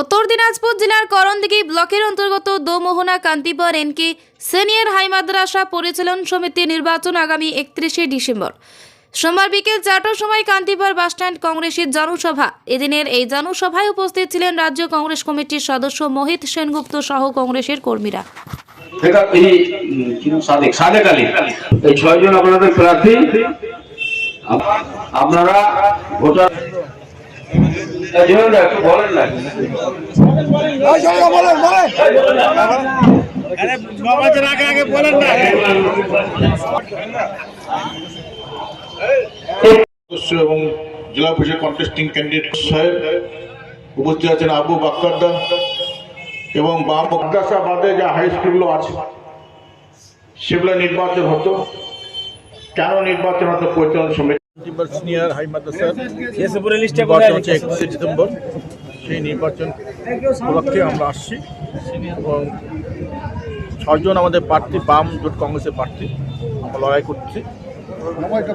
উত্তর দিনাজপুর জেলার করণদিঘি ব্লকের অন্তর্গত Domohana Kantipur NK senior high madrasa পরিচালন সমিতি নির্বাচন আগামী একত্রিশে ডিসেম্বর। সোমবার বিকেল চারটার সময় কান্তিপুর বাসস্ট্যান্ড কংগ্রেসের জনসভা। এদিনের এই জনসভায় উপস্থিত ছিলেন রাজ্য কংগ্রেস কমিটির সদস্য মোহিত সেনগুপ্ত সহ কংগ্রেসের কর্মীরা। ছয়জন আপনাদের প্রার্থী। আপনারা ভোটার এই না, একটু বলেন আরে নমাজের আগে আগে বলেন না। এবং জেলা পরিষদ কন্টেস্টিং ক্যান্ডিডেট সাহেব উপস্থিত আছেন আবু বাক্কারদা এবং বাম মাদ্রাসা বাদে যা হাই স্কুলগুলো আছে সেগুলো নির্বাচন হতো। কেন নির্বাচন হতো? পরিচালন সমিতি সিনিয়র হাই মাদ্রাসা পুরো লিস্টে নির্বাচন হচ্ছে একত্রিশে ডিসেম্বর। সেই নির্বাচন উপলক্ষে আমরা আসছি এবং ছজন আমাদের প্রার্থী বাম জোট কংগ্রেসের প্রার্থী। আমরা লড়াই করছি।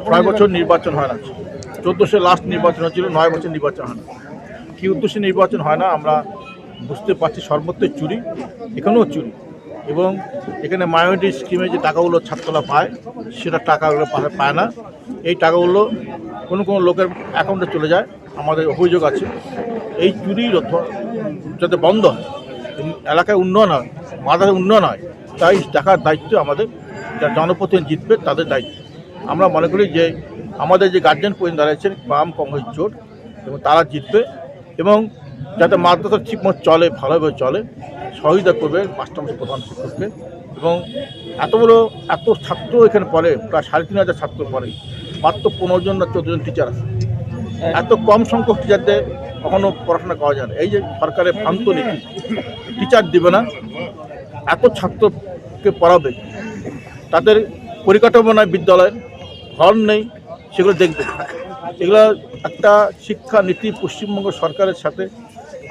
ছয় বছর নির্বাচন হয় না। চোদ্দোশো লাস্ট নির্বাচন হচ্ছিল নয় বছর নির্বাচন হয় না। কী উদ্দেশ্যে নির্বাচন হয় না আমরা বুঝতে পারছি সর্বত্র চুরি এখানেও চুরি। এবং এখানে মাইনরিটি স্কিমে যে টাকাগুলো ছাত্ররা পায়, সেটা টাকাগুলো পায় না। এই টাকাগুলো কোনো কোনো লোকের অ্যাকাউন্টে চলে যায়। আমাদের অভিযোগ আছে, এই চুরি যাতে বন্ধ হয়, এলাকায় উন্নয়ন হয়, মাদার উন্নয়ন হয়, তাই দেখার দায়িত্ব আমাদের যারা জনপ্রতিনিধি জিতবে তাদের দায়িত্ব। আমরা মনে করি যে আমাদের যে গার্জেন পয়েন্ট দাঁড়িয়েছেন, বাম কংগ্রেস জোট, এবং তারা জিতবে, এবং যাতে মাদ্রাসা ঠিকমতো চলে, ভালোভাবে চলে সহযোগিতা করবে মাস্টারমশাই প্রধান শিক্ষককে। এবং এত বড়, এত ছাত্র এখানে পড়ে, প্রায় সাড়ে তিন হাজার ছাত্র পড়ে। মাত্র পনেরো জন না চোদ্দ জন টিচার আছে। এত কম সংখ্যক টিচারদের কখনো পড়াশোনা করা যায় না। এই যে সরকারের ভ্রান্ত নীতি টিচার দিবে না, এত ছাত্রকে পড়াবে। তাদের পরিকাঠামো নয় বিদ্যালয়, ঘর নেই, সেগুলো দেখবে। এগুলো একটা শিক্ষা নীতি পশ্চিমবঙ্গ সরকারের সাথে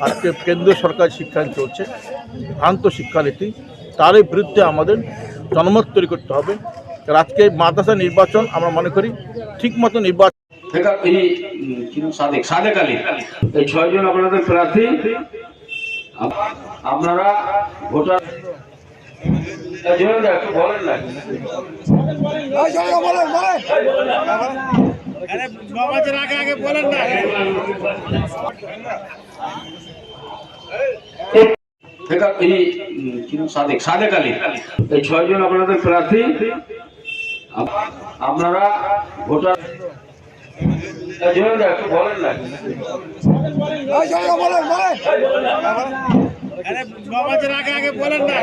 আজকে কেন্দ্রীয় সরকার শিক্ষানীতি চলছে ভ্রান্ত শিক্ষানীতি তারই বিরুদ্ধে আমাদের জনমত তৈরি করতে হবে। আজকে মাদ্রাসা নির্বাচন আমরা মনে করি ঠিক মতো নির্বাচন এই ছয়জন আপনাদের প্রার্থী। আপনারা ভোটার বলেন না। আরে নমাজের আগে আগে বলেন না। এটা এই সাদেক সাদেক আলী। এই ছয়জন আপনাদের প্রার্থী। আপ- আপনারা ভোটার এই না, একটু বলেন না। আরে নমাজের আগে আগে বলেন না।